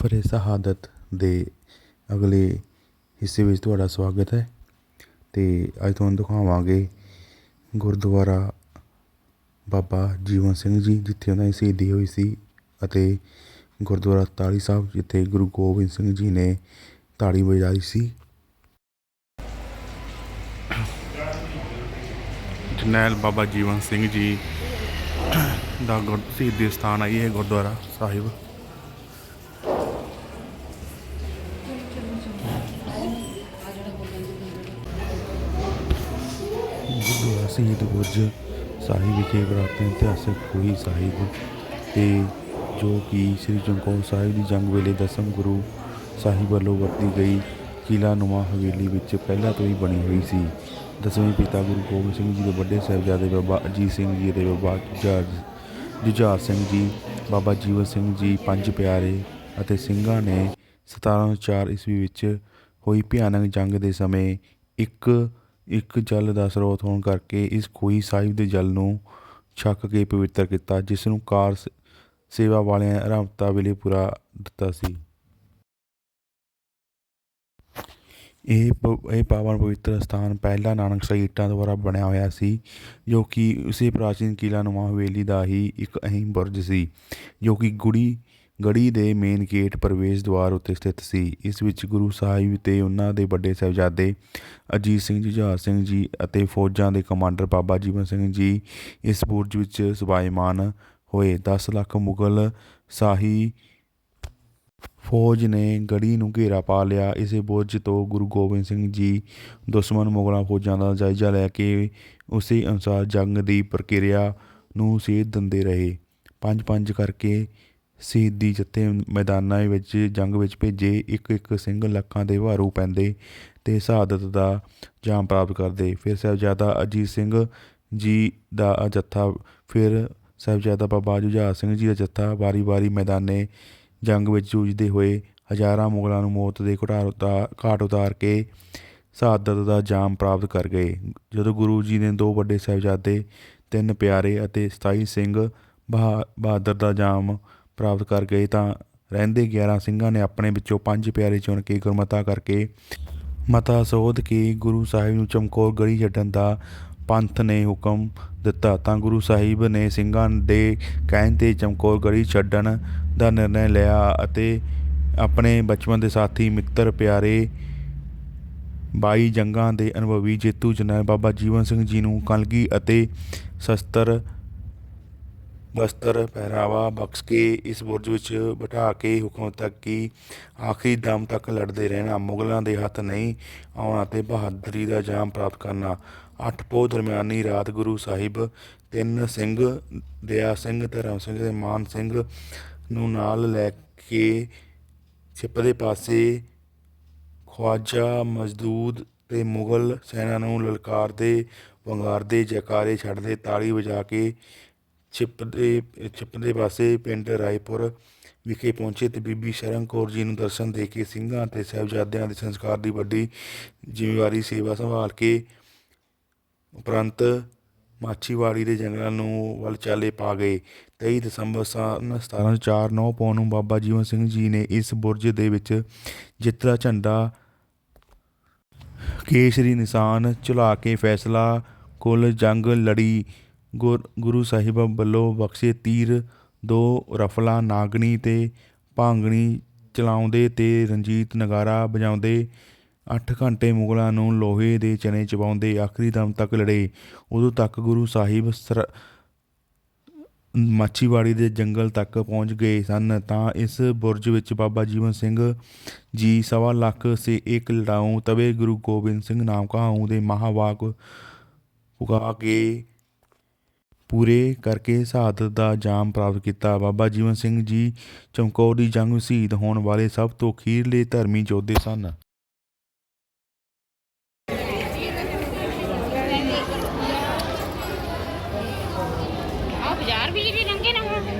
ਸਫ਼ਰ ਸ਼ਹਾਦਤ ਦੇ ਅਗਲੇ ਹਿੱਸੇ ਵਿੱਚ ਤੁਹਾਡਾ ਸਵਾਗਤ ਹੈ। ਅਤੇ ਅੱਜ ਤੁਹਾਨੂੰ ਦਿਖਾਵਾਂਗੇ ਗੁਰਦੁਆਰਾ ਬਾਬਾ ਜੀਵਨ ਸਿੰਘ ਜੀ, ਜਿੱਥੇ ਉਹਨਾਂ ਦੀ ਸ਼ਹੀਦੀ ਹੋਈ ਸੀ ਅਤੇ ਗੁਰਦੁਆਰਾ ਤਾਲੀ ਸਾਹਿਬ, ਜਿੱਥੇ ਗੁਰੂ ਗੋਬਿੰਦ ਸਿੰਘ ਜੀ ਨੇ ਤਾੜੀ ਵਜਾਈ ਸੀ। ਜਰਨੈਲ ਬਾਬਾ ਜੀਵਨ ਸਿੰਘ ਜੀ ਦਾ ਗੁਰ, ਸ਼ਹੀਦੀ ਸਥਾਨ ਹੈ ਗੁਰਦੁਆਰਾ ਸਾਹਿਬ ਗੁਰਦੁਆਰਾ ਸ਼ਹੀਦ ਬੁਰਜ ਸਾਹਿਬ ਵਿਖੇ ਪ੍ਰਾਪਤ ਇਤਿਹਾਸਕ ਹੋਈ ਸਾਹਿਬ ਤੇ ਜੋ ਕਿ ਸ੍ਰੀ ਚਮਕੌਰ ਸਾਹਿਬ ਦੀ ਜੰਗ ਵੇਲੇ ਦਸਮ ਗੁਰੂ ਸਾਹਿਬ ਵੱਲੋਂ ਵਰਤੀ ਗਈ ਕਿਲਾ ਨੁਮਾ ਹਵੇਲੀ ਵਿੱਚ ਪਹਿਲਾਂ ਤੋਂ ਹੀ ਬਣੀ ਹੋਈ ਸੀ। ਦਸਵੇਂ ਪਿਤਾ ਗੁਰੂ ਗੋਬਿੰਦ ਸਿੰਘ ਜੀ ਦੇ ਵੱਡੇ ਸਾਹਿਬਜ਼ਾਦੇ ਬਾਬਾ ਅਜੀਤ ਸਿੰਘ ਜੀ ਦੇ ਬਾਬਾ ਜੁਝਾਰ ਜੁਝਾਰ ਸਿੰਘ ਜੀ, ਬਾਬਾ ਜੀਵਨ ਸਿੰਘ ਜੀ ਪੰਜ ਪਿਆਰੇ ਅਤੇ ਸਿੰਘਾਂ ਨੇ 1704 ਈਸਵੀ ਵਿੱਚ ਹੋਈ ਭਿਆਨਕ ਜੰਗ ਦੇ ਸਮੇਂ ਇੱਕ ਇੱਕ ਜਲ ਦਾ ਸਰੋਤ ਹੋਣ ਕਰਕੇ ਇਸ ਖੂਹੀ ਸਾਹਿਬ ਦੇ ਜਲ ਨੂੰ ਛੱਕ ਕੇ ਪਵਿੱਤਰ ਕੀਤਾ, ਜਿਸ ਨੂੰ ਕਾਰ ਸੇਵਾ ਵਾਲਿਆਂ ਰਾਮਤਾ ਵੇਲੇ ਪੂਰਾ ਦਿੱਤਾ ਸੀ। ਇਹ ਪ- ਇਹ ਪਾਵਨ ਪਵਿੱਤਰ ਸਥਾਨ ਪਹਿਲਾ ਨਾਨਕ ਇੱਟਾਂ ਦੁਆਰਾ ਬਣਿਆ ਹੋਇਆ ਸੀ, ਜੋ ਕਿ ਉਸੇ ਪ੍ਰਾਚੀਨ ਕਿਲਾ ਨੁਮਾ ਹਵੇਲੀ ਦਾ ਹੀ ਇੱਕ ਅਹਿਮ ਬੁਰਜ ਸੀ, ਜੋ ਕਿ ਗੁੜੀ ਗੜੀ ਦੇ ਮੇਨ ਗੇਟ ਪ੍ਰਵੇਸ਼ ਦੁਆਰ ਉੱਤੇ ਸਥਿਤ ਸੀ। ਇਸ ਵਿੱਚ ਗੁਰੂ ਸਾਹਿਬ ਤੇ ਉਹਨਾਂ ਦੇ ਵੱਡੇ ਸਾਹਿਬਜ਼ਾਦੇ ਅਜੀਤ ਸਿੰਘ ਜੁਝਾਰ ਸਿੰਘ ਜੀ ਅਤੇ ਫੌਜਾਂ ਦੇ ਕਮਾਂਡਰ ਬਾਬਾ ਜੀਵਨ ਸਿੰਘ ਜੀ ਇਸ ਬੁਰਜ ਵਿੱਚ ਸਵਾਈਮਾਨ ਹੋਏ। 10 ਲੱਖ ਮੁਗਲ ਸ਼ਾਹੀ ਫੌਜ ਨੇ ਗੜੀ ਨੂੰ ਘੇਰਾ ਪਾ ਲਿਆ। ਇਸੇ ਬੁਰਜ ਤੋਂ ਗੁਰੂ ਗੋਬਿੰਦ ਸਿੰਘ ਜੀ ਦੁਸ਼ਮਣ ਮੁਗਲਾਂ ਫੌਜਾਂ ਦਾ ਜਾਇਜ਼ਾ ਲੈ ਕੇ ਉਸੇ ਅਨੁਸਾਰ ਜੰਗ ਦੀ ਪ੍ਰਕਿਰਿਆ ਨੂੰ ਸੇਧ ਦਿੰਦੇ ਰਹੇ। ਪੰਜ ਪੰਜ ਕਰਕੇ ਸ਼ਹੀਦੀ ਜੱਥੇ ਮੈਦਾਨਾਂ ਵਿੱਚ, ਜੰਗ ਵਿੱਚ ਭੇਜੇ ਇੱਕ ਇੱਕ ਸਿੰਘ ਲੱਖਾਂ ਦੇ ਵਾਰੂ ਪੈਂਦੇ ਤੇ ਸ਼ਹਾਦਤ ਦਾ ਜਾਮ ਪ੍ਰਾਪਤ ਕਰਦੇ। ਫਿਰ ਸਾਹਿਬਜ਼ਾਦਾ ਅਜੀਤ ਸਿੰਘ ਜੀ ਦਾ ਜੱਥਾ, ਫਿਰ ਸਾਹਿਬਜ਼ਾਦਾ ਬਾਬਾ ਜੁਝਾਰ ਸਿੰਘ ਜੀ ਦਾ ਜੱਥਾ ਵਾਰੀ-ਵਾਰੀ ਮੈਦਾਨੇ ਜੰਗ ਵਿੱਚ ਜੂਝਦੇ ਹੋਏ ਹਜ਼ਾਰਾਂ ਮੁਗਲਾਂ ਨੂੰ ਮੌਤ ਦੇ ਘਾਟ ਉਤਾਰ ਘਾਟ ਉਤਾਰ ਕੇ ਸ਼ਹਾਦਤ ਦਾ ਜਾਮ ਪ੍ਰਾਪਤ ਕਰ ਗਏ। ਜਦੋਂ ਗੁਰੂ ਜੀ ਨੇ ਦੋ ਵੱਡੇ ਸਾਹਿਬਜ਼ਾਦੇ, ਤਿੰਨ ਪਿਆਰੇ ਅਤੇ 27 ਸਿੰਘ ਬਹਾ- ਬਹਾਦਰ ਦਾ ਜਾਮ ਪ੍ਰਾਪਤ ਕਰ ਗਏ ਤਾਂ ਰਹਿੰਦੇ 11 ਸਿੰਘਾਂ ਨੇ ਆਪਣੇ ਵਿੱਚੋਂ ਪੰਜ ਪਿਆਰੇ ਚੁਣ ਕੇ ਗੁਰਮਤਾ ਕਰਕੇ ਮਤਾ ਸੋਧ ਕੇ ਗੁਰੂ ਸਾਹਿਬ ਨੂੰ ਚਮਕੌਰ ਗੜੀ ਛੱਡਣ ਦਾ ਪੰਥ ਨੇ ਹੁਕਮ ਦਿੱਤਾ। ਤਾਂ ਗੁਰੂ ਸਾਹਿਬ ਨੇ ਸਿੰਘਾਂ ਦੇ ਕਹਿਣ ਤੇ ਚਮਕੌਰ ਗੜੀ ਛੱਡਣ ਦਾ ਨਿਰਣੈ ਲਿਆ ਅਤੇ ਆਪਣੇ ਬਚਪਨ ਦੇ ਸਾਥੀ ਮਿੱਤਰ ਪਿਆਰੇ ਬਾਈ ਜੰਗਾਂ ਦੇ ਅਨੁਭਵੀ ਜੇਤੂ ਜਨਰਲ ਬਾਬਾ ਜੀਵਨ ਸਿੰਘ ਜੀ ਨੂੰ ਕਲਗੀ ਅਤੇ ਸ਼ਸਤਰ ਵਸਤਰ ਪਹਿਰਾਵਾ, ਬਖਸ਼ ਕੇ ਇਸ ਬੁਰਜ ਵਿੱਚ ਬਿਠਾ ਕੇ ਹੁਕਮ ਤੱਕ ਕਿ ਆਖਰੀ ਦਮ ਤੱਕ ਲੜਦੇ ਰਹਿਣਾ, ਮੁਗਲਾਂ ਦੇ ਹੱਥ ਨਹੀਂ ਆਉਣਾ ਤੇ ਬਹਾਦਰੀ ਦਾ ਜਾਮ ਪ੍ਰਾਪਤ ਕਰਨਾ। ਅੱਠ ਪੋਹ ਦਰਮਿਆਨੀ ਰਾਤ ਗੁਰੂ ਸਾਹਿਬ ਤਿੰਨ ਸਿੰਘ, ਦਇਆ ਸਿੰਘ, ਧਰਮ ਸਿੰਘ ਤੇ ਮਾਨ ਸਿੰਘ ਨੂੰ ਨਾਲ ਲੈ ਕੇ ਛਿਪ ਦੇ ਪਾਸੇ ਖਵਾਜਾ ਮਜ਼ਦੂਦ ਤੇ ਮੁਗਲ ਸੈਨਾ ਨੂੰ ਲਲਕਾਰਦੇ, ਵੰਗਾਰਦੇ, ਜੈਕਾਰੇ ਛੱਡਦੇ ਤਾੜੀ ਵਜਾ ਕੇ ਛਿਪ ਦੇ ਛਿਪ ਦੇ ਪਾਸੇ ਪਿੰਡ ਰਾਏਪੁਰ ਵਿਖੇ ਪਹੁੰਚੇ ਤੇ ਬੀਬੀ ਸ਼ਰਨ ਕੌਰ ਜੀ ਨੂੰ ਦਰਸ਼ਨ ਦੇ ਕੇ ਸਿੰਘਾਂ ਤੇ ਸਾਹਿਬਜ਼ਾਦਿਆਂ ਦੇ ਸੰਸਕਾਰ ਦੀ ਵੱਡੀ ਜ਼ਿੰਮੇਵਾਰੀ ਸੇਵਾ ਸੰਭਾਲ ਕੇ ਉਪਰੰਤ ਮਾਛੀਵਾੜੀ ਦੇ ਜੰਗਲਾਂ ਨੂੰ ਵੱਲ ਚਾਲੇ ਪਾ ਗਏ। 23 ਦਸੰਬਰ ਸਨ 1704 ਨੌ ਪੌਣ ਨੂੰ ਬਾਬਾ ਜੀਵਨ ਸਿੰਘ ਜੀ ਨੇ ਇਸ ਬੁਰਜ ਦੇ ਵਿੱਚ ਜਿੱਤਲਾ ਝੰਡਾ ਕੇਸਰੀ ਨਿਸ਼ਾਨ ਝੁਲਾ ਕੇ ਫੈਸਲਾ, ਕੁੱਲ ਜੰਗ ਲੜੀ। ਗੁਰ- ਗੁਰੂ ਸਾਹਿਬ ਵੱਲੋਂ ਬਖਸ਼ੇ ਤੀਰ, ਦੋ ਰਫਲਾਂ ਨਾਗਣੀ ਤੇ ਭਾਂਗਣੀ ਚਲਾਉਂਦੇ ਤੇ ਰਣਜੀਤ ਨਗਾਰਾ ਵਜਾਉਂਦੇ 8 ਘੰਟੇ ਮੁਗਲਾਂ ਨੂੰ ਲੋਹੇ ਦੇ ਚਨੇ ਚਬਾਉਂਦੇ, ਆਖਰੀ ਦਮ ਤੱਕ ਲੜੇ। ਉਦੋਂ ਤੱਕ ਗੁਰੂ ਸਾਹਿਬ ਸਰ, ਮਾਛੀਵਾੜੀ ਦੇ ਜੰਗਲ ਤੱਕ ਪਹੁੰਚ ਗਏ ਸਨ। ਤਾਂ ਇਸ ਬੁਰਜ ਵਿੱਚ ਬਾਬਾ ਜੀਵਨ ਸਿੰਘ ਜੀ ਸਵਾ ਲੱਖ ਸੇ ਇੱਕ ਲੜਾਊ ਤਵੇ ਗੁਰੂ ਗੋਬਿੰਦ ਸਿੰਘ ਨਾਮ ਕਹਾਊ ਦੇ ਮਹਾਵਾਕ ਪੁਗਾ ਕੇ ਪੂਰੇ ਕਰਕੇ ਸ਼ਹਾਦਤ ਦਾ ਜਾਮ ਪ੍ਰਾਪਤ ਕੀਤਾ। ਬਾਬਾ ਜੀਵਨ ਸਿੰਘ ਜੀ ਚਮਕੌਰ ਦੀ ਜੰਗ ਵਿੱਚ ਸ਼ਹੀਦ ਹੋਣ ਵਾਲੇ ਸਭ ਤੋਂ ਅਖੀਰਲੇ ਧਰਮੀ ਯੋਧੇ ਸਨ। ਆ ਬਾਜ਼ਾਰ ਵੀ ਜਿਹੜੀ ਲੰਘੇ ਨਾ ਹੁਣ।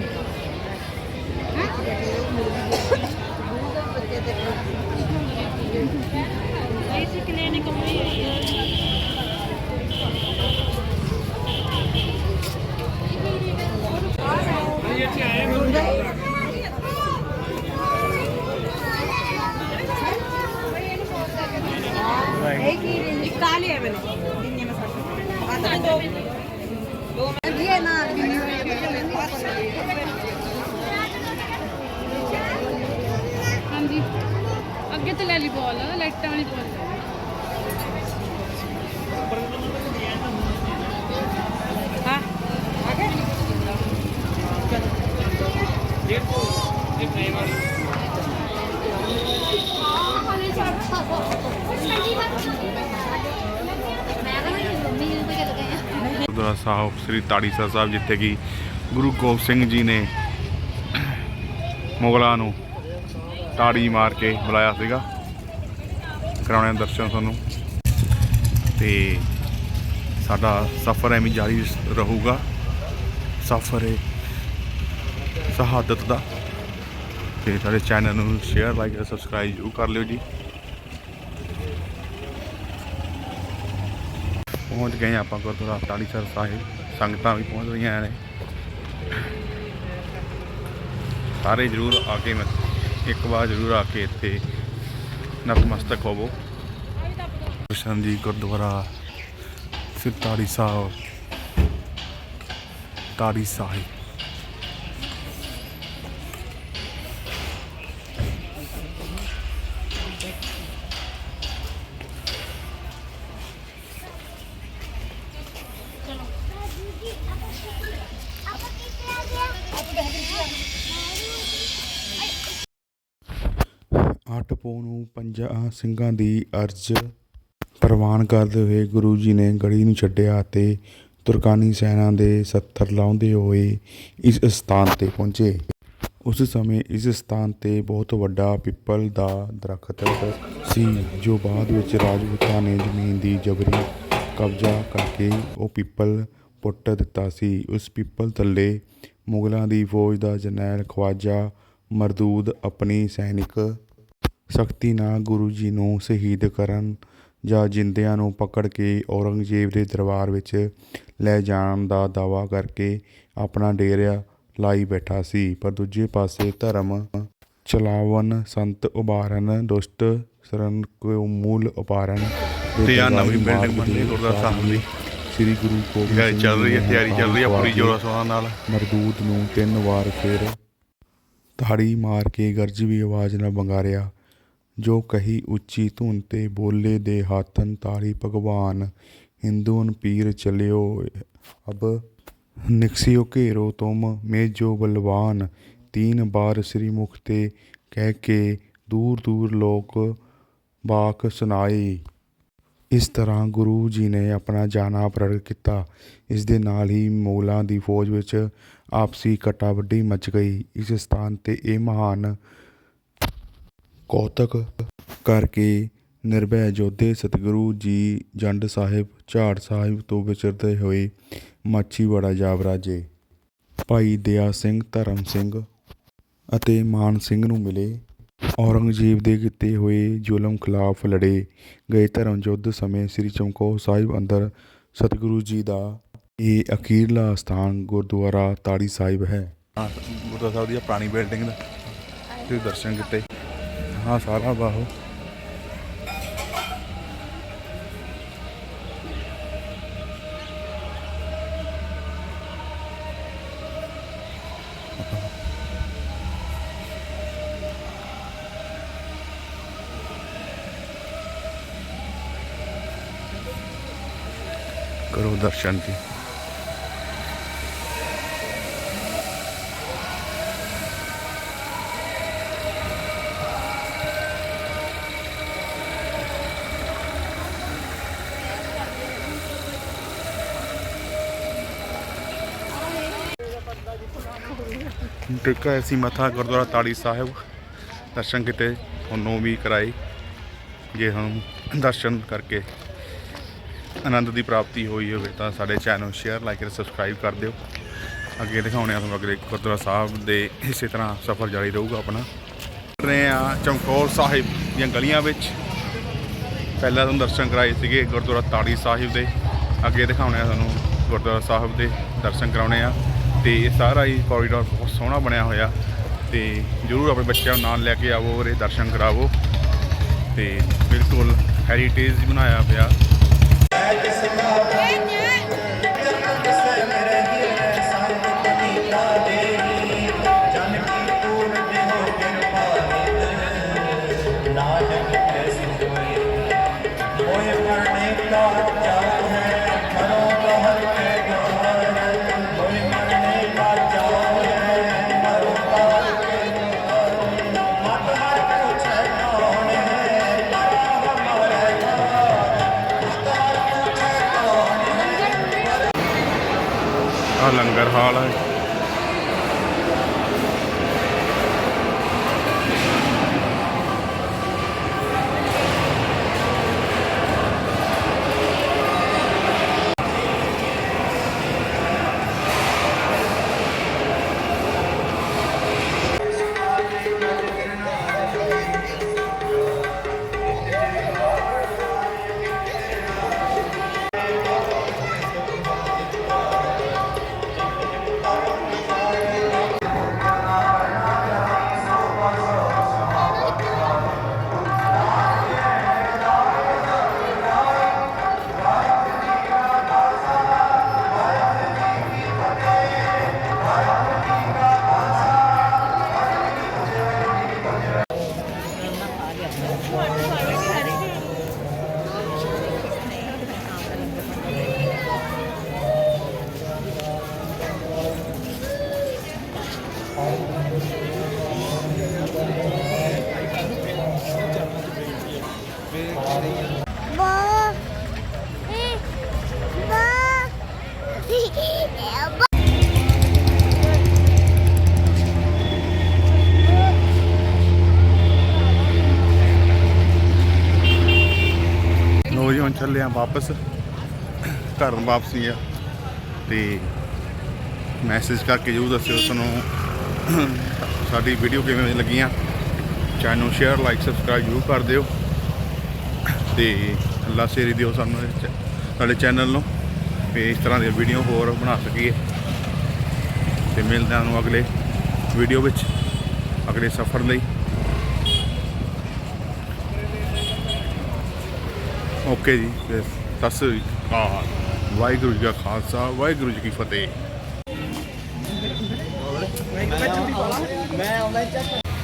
ਲਈ ਬਾਲ ਲਾਈਟਾਂ ਵਾਲੀ ਬਾਲ ਹਾਂ, ਆ ਗਏ? ਗੁਰਦੁਆਰਾ ਸਾਹਿਬ, ਸ੍ਰੀ ਤਾੜੀਸਰ ਸਾਹਿਬ, ਜਿੱਥੇ ਕਿ ਗੁਰੂ ਗੋਬਿੰਦ ਸਿੰਘ ਜੀ ਨੇ ਮੁਗਲਾਂ ਨੂੰ ਤਾੜੀ ਮਾਰ ਕੇ ਬੁਲਾਇਆ ਸੀਗਾ। ਕਰਾਉਣੇ ਆ ਦਰਸ਼ਨ ਤੁਹਾਨੂੰ। ਤੇ ਸਾਡਾ ਸਫ਼ਰ ਐਵੇਂ ਜਾਰੀ ਰਹੂਗਾ। ਸਫ਼ਰ ਹੈ ਸ਼ਹਾਦਤ ਦਾ। ਤੇ ਸਾਡੇ ਚੈਨਲ ਨੂੰ ਸ਼ੇਅਰ ਲਾਈਕ ਅਤੇ ਸਬਸਕ੍ਰਾਈਬ ਜ਼ਰੂਰ ਕਰ ਲਿਓ ਜੀ। ਪਹੁੰਚ ਗਏ ਆਪਾਂ ਗੁਰਦੁਆਰਾ ਤਾੜੀਸਰ ਸਾਹਿਬ। ਸੰਗਤਾਂ ਵੀ ਪਹੁੰਚ ਰਹੀਆਂ ਨੇ। ਸਾਰੇ ਜਰੂਰ ਆ ਕੇ ਇੱਕ ਵਾਰ ਜਰੂਰ ਆ ਕੇ ਇੱਥੇ ਨਤਮਸਤਕ ਹੋਵੋ। ਕ੍ਰਿਸ਼ਨ ਜੀ ਗੁਰਦੁਆਰਾ ਸਿਰ ਤਾੜੀ ਸਾਹਿਬ ਤਾੜੀ ਸਾਹਿਬ। ਅੱਠ ਨੂੰ ਪੰਜਾਂ ਸਿੰਘਾਂ ਦੀ ਅਰਜ਼ ਪ੍ਰਵਾਨ ਕਰਦੇ ਹੋਏ ਗੁਰੂ ਜੀ ਨੇ ਗੜੀ ਨੂੰ ਛੱਡਿਆ ਅਤੇ ਤੁਰਕਾਨੀ ਸੈਨਾ ਦੇ 70 ਲਾਉਂਦੇ ਹੋਏ ਇਸ ਸਥਾਨ ਤੇ ਪਹੁੰਚੇ। ਉਸ ਸਮੇਂ ਇਸ ਸਥਾਨ ਤੇ ਬਹੁਤ ਵੱਡਾ ਪਿੱਪਲ ਦਾ ਦਰਖਤ ਸੀ, ਜੋ ਬਾਅਦ ਵਿੱਚ ਰਾਜਪੂਤਾਂ ਨੇ ਜ਼ਮੀਨ ਦੀ ਜਬਰੀ ਕਬਜ਼ਾ ਕਰਕੇ ਉਹ ਪਿੱਪਲ ਪੁੱਟ ਦਿੱਤਾ ਸੀ। ਉਸ ਪਿੱਪਲ ਥੱਲੇ ਮੁਗਲਾਂ ਦੀ ਫੌਜ ਦਾ ਜਰਨੈਲ ਖਵਾਜਾ ਮਰਦੂਦ ਆਪਣੀ ਸੈਨਿਕ ਸਖਤੀ ਨਾਲ ਗੁਰੂ ਜੀ ਨੂੰ ਸ਼ਹੀਦ ਕਰਨ ਜਾਂ ਜਿੰਦਿਆਂ ਨੂੰ ਪਕੜ ਕੇ ਔਰੰਗਜ਼ੇਬ ਦੇ ਦਰਬਾਰ ਵਿੱਚ ਲੈ ਜਾਣ ਦਾ ਦਾਵਾ ਕਰਕੇ ਆਪਣਾ ਡੇਰਾ ਲਾਈ ਬੈਠਾ ਸੀ। ਪਰ ਦੂਜੇ ਪਾਸੇ ਧਰਮ ਚਲਾਵਨ ਸੰਤ ਉਬਾਰਨ ਦੁਸ਼ਟ ਸਰਨ ਕੋ ਮੂਲ ਉਬਾਰਨ ਤੇ ਆਹ ਨਵੀਂ ਦਰਬਾਰੀ building ਮਾਰਗ ਬਣ ਰਹੀ ਦੇ ਗੁਰਦੁਆਰਾ ਸਾਹਿਬ ਦੀ। ਸ੍ਰੀ ਗੁਰੂ ਗੋਬਿੰਦ ਸਿੰਘ ਚੱਲ ਰਹੀ ਹੈ ਤਿਆਰੀ ਚੱਲ ਰਹੀ ਹੈ ਪੂਰੀ ਜੋਰਾਂ ਸ਼ੋਰਾਂ ਨਾਲ। ਮਰਦੂਦ ਨੂੰ ਤਿੰਨ ਵਾਰ ਫਿਰ ਤਾੜੀ ਮਾਰ ਕੇ ਗਰਜ ਵੀ ਆਵਾਜ਼ ਨਾਲ ਬੰਗਾਰਿਆ ਜੋ ਕਹੀ ਉੱਚੀ ਧੁਨ ਤੇ ਬੋਲੇ ਦੇ ਹਾਥਨ ਤਾਰੀ ਭਗਵਾਨ, ਹਿੰਦੂਨ ਪੀਰ ਚਲਿਓ, ਅਬ ਨਿਕਸਿਓ ਘੇਰੋ ਤੁਮ, ਮੇਜੋ ਬਲਵਾਨ, ਤੀਨ ਬਾਰ ਸ੍ਰੀ ਮੁਖ ਤੇ ਕਹਿ ਕੇ ਦੂਰ ਦੂਰ ਲੋਕ ਬਾਕ ਸੁਣਾਏ ਇਸ ਤਰ੍ਹਾਂ ਗੁਰੂ ਜੀ ਨੇ ਆਪਣਾ ਜਾਣਾ ਪ੍ਰਗਟ ਕੀਤਾ। ਇਸ ਦੇ ਨਾਲ ਹੀ ਮੁਗਲਾਂ ਦੀ ਫੌਜ ਵਿੱਚ ਆਪਸੀ ਕਟਾ ਵੱਡੀ ਮਚ ਗਈ। ਇਸ ਸਥਾਨ ਤੇ ਇਹ ਮਹਾਨ ਕੌਤਕ ਕਰਕੇ ਨਿਰਭੈ ਜੋਧੇ ਸਤਿਗੁਰੂ ਜੀ ਜੰਡ ਸਾਹਿਬ, ਝਾੜ ਸਾਹਿਬ ਤੋਂ ਵਿਚਰਦੇ ਹੋਏ ਮਾਛੀਵਾੜਾ ਜਾ ਵਰਾਜੇ ਭਾਈ ਦਇਆ ਸਿੰਘ ਧਰਮ ਸਿੰਘ ਅਤੇ ਮਾਨ ਸਿੰਘ ਨੂੰ ਮਿਲੇ। ਔਰੰਗਜ਼ੇਬ ਦੇ ਕੀਤੇ ਹੋਏ ਜ਼ੁਲਮ ਖਿਲਾਫ ਲੜੇ ਗਏ ਧਰਮ ਯੁੱਧ ਸਮੇਂ ਸ੍ਰੀ ਚਮਕੌਰ ਸਾਹਿਬ ਅੰਦਰ ਸਤਿਗੁਰੂ ਜੀ ਦਾ ਇਹ ਅਖੀਰਲਾ ਸਥਾਨ ਗੁਰਦੁਆਰਾ ਤਾੜੀ ਸਾਹਿਬ ਹੈ। ਗੁਰਦੁਆਰਾ ਸਾਹਿਬ ਦੀ ਪੁਰਾਣੀ ਬਿਲਡਿੰਗ ਦਾ। ਤੇ ਦਰਸ਼ਨ ਕੀਤੇ। ਹਾਂ ਸਾਰਾ ਬਾਹੋ ਕਰੋ ਦਰਸ਼ਨ ਜੀ ਟਿੱਕਾ ਅਸੀਂ ਮੱਥਾ ਗੁਰਦੁਆਰਾ ਤਾੜੀ ਸਾਹਿਬ ਦਰਸ਼ਨ ਕੀਤੇ ਤੁਹਾਨੂੰ ਵੀ ਕਰਾਏ ਜੇ ਹੁਣ ਦਰਸ਼ਨ ਕਰਕੇ ਆਨੰਦ ਦੀ ਪ੍ਰਾਪਤੀ ਹੋਈ ਹੋਵੇ ਤਾਂ ਸਾਡੇ ਚੈਨਲ ਨੂੰ ਸ਼ੇਅਰ ਲਾਈਕ ਅਤੇ ਸਬਸਕ੍ਰਾਈਬ ਕਰ ਦਿਓ। ਅੱਗੇ ਦਿਖਾਉਣੇ ਆ ਤੁਹਾਨੂੰ ਅਗਲੇ ਗੁਰਦੁਆਰਾ ਸਾਹਿਬ ਦੇ ਇਸੇ ਤਰ੍ਹਾਂ ਸਫ਼ਰ ਜਾਰੀ ਰਹੂਗਾ ਆਪਣਾ। ਕਰ ਰਹੇ ਆ ਚਮਕੌਰ ਸਾਹਿਬ ਦੀਆਂ ਗਲੀਆਂ ਵਿੱਚ। ਪਹਿਲਾਂ ਤੁਹਾਨੂੰ ਦਰਸ਼ਨ ਕਰਾਏ ਸੀਗੇ ਗੁਰਦੁਆਰਾ ਤਾੜੀ ਸਾਹਿਬ ਦੇ। ਅੱਗੇ ਦਿਖਾਉਣੇ ਆ ਤੁਹਾਨੂੰ ਗੁਰਦੁਆਰਾ ਸਾਹਿਬ ਦੇ ਦਰਸ਼ਨ ਕਰਾਉਣੇ ਆ ਤੇ ਇਹ ਸਾਰਾ ਹੀ ਕੋਰੀਡੋਰ ਬਹੁਤ ਸੋਹਣਾ ਬਣਿਆ ਹੋਇਆ। ਤੇ ਜਰੂਰ ਆਪਣੇ ਬੱਚਿਆਂ ਨੂੰ ਨਾਲ ਲੈ ਕੇ ਆਵੋ ਔਰ ਇਹ ਦਰਸ਼ਨ ਕਰਾਵੋ। ਤੇ ਬਿਲਕੁਲ ਹੈਰੀਟੇਜ ਬਣਾਇਆ ਪਿਆ। ਆ ਲੰਗਰ ਹਾਲ ਹੈ। ਲੋ ਜੀ ਵਾਪਸ। ਘਰ ਨੂੰ ਵਾਪਸੀ ਆ। ਤੇ ਮੈਸੇਜ ਕਰਕੇ ਜਰੂਰ ਦੱਸਿਓ ਤੁਹਾਨੂੰ ਸਾਡੀ ਵੀਡੀਓ ਕਿਵੇਂ ਲੱਗੀਆਂ। ਚੈਨਲ ਨੂੰ ਸ਼ੇਅਰ ਲਾਈਕ ਸਬਸਕ੍ਰਾਈਬ ਜਰੂਰ ਕਰ ਦਿਓ। ਤੇ ਅੱਲਾ ਸੇਰੀ ਦਿਓ ਸਾਨੂੰ ਸਾਡੇ ਚੈਨਲ ਨੂੰ। ਤੇ ਇਸ ਤਰ੍ਹਾਂ ਦੀਆਂ ਵੀਡੀਓ ਹੋਰ ਬਣਾ ਸਕੀਏ। ਤੇ ਮਿਲਦੇ ਹਾਂ ਨੂੰ ਅਗਲੇ ਵੀਡੀਓ ਵਿੱਚ, ਅਗਲੇ ਸਫ਼ਰ ਲਈ। ਓਕੇ ਜੀ, ਤੇ ਸਤਿ ਸ੍ਰੀ ਅਕਾਲ। ਵਾਹਿਗੁਰੂ ਜੀ ਕਾ ਖਾਲਸਾ, ਵਾਹਿਗੁਰੂ ਜੀ ਕੀ ਫਤਿਹ।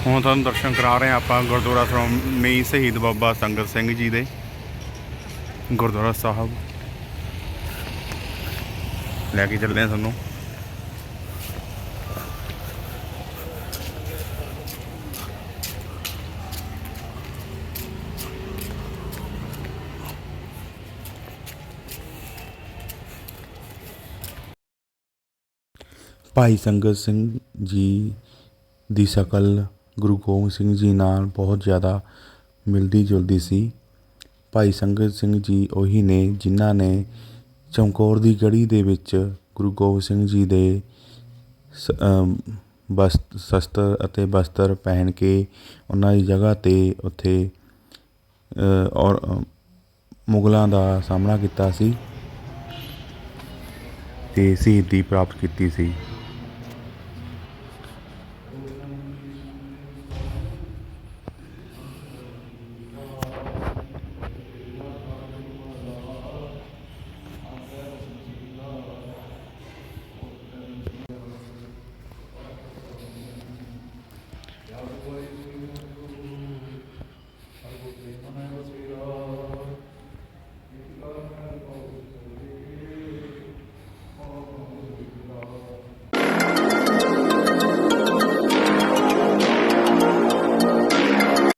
ਹੁਣ ਤੁਹਾਨੂੰ ਦਰਸ਼ਨ ਕਰਾ ਰਹੇ ਹਾਂ ਆਪਾਂ ਗੁਰਦੁਆਰਾ ਸ਼੍ਰੋਮਣੀ ਸ਼ਹੀਦ ਬਾਬਾ ਸੰਗਤ ਸਿੰਘ ਜੀ ਦੇ, ਗੁਰਦੁਆਰਾ ਸਾਹਿਬ। ਲੈ ਕੇ ਚੱਲਦੇ ਹਾਂ ਤੁਹਾਨੂੰ। ਭਾਈ ਸੰਗਤ ਸਿੰਘ ਜੀ ਦੀ ਸ਼ਕਲ, ਗੁਰੂ ਗੋਬਿੰਦ ਸਿੰਘ ਜੀ ਨਾਲ ਬਹੁਤ ਜ਼ਿਆਦਾ ਮਿਲਦੀ ਜੁਲਦੀ ਸੀ। ਭਾਈ ਸੰਗਤ ਸਿੰਘ ਜੀ ਉਹੀ ਨੇ ਜਿਨ੍ਹਾਂ ਨੇ ਚਮਕੌਰ ਦੀ ਗੜੀ ਦੇ ਵਿੱਚ ਗੁਰੂ ਗੋਬਿੰਦ ਸਿੰਘ ਜੀ ਦੇ ਸ- ਅਮ ਸ਼ਸਤਰ ਅਤੇ ਬਸਤਰ ਪਹਿਨ ਕੇ ਉਹਨਾਂ ਦੀ ਜਗ੍ਹਾ ਤੇ ਉੱਥੇ ਔਰ ਮੁਗਲਾਂ ਦਾ ਸਾਹਮਣਾ ਕੀਤਾ ਸੀ ਤੇ ਸ਼ਹੀਦੀ ਪ੍ਰਾਪਤ ਕੀਤੀ ਸੀ।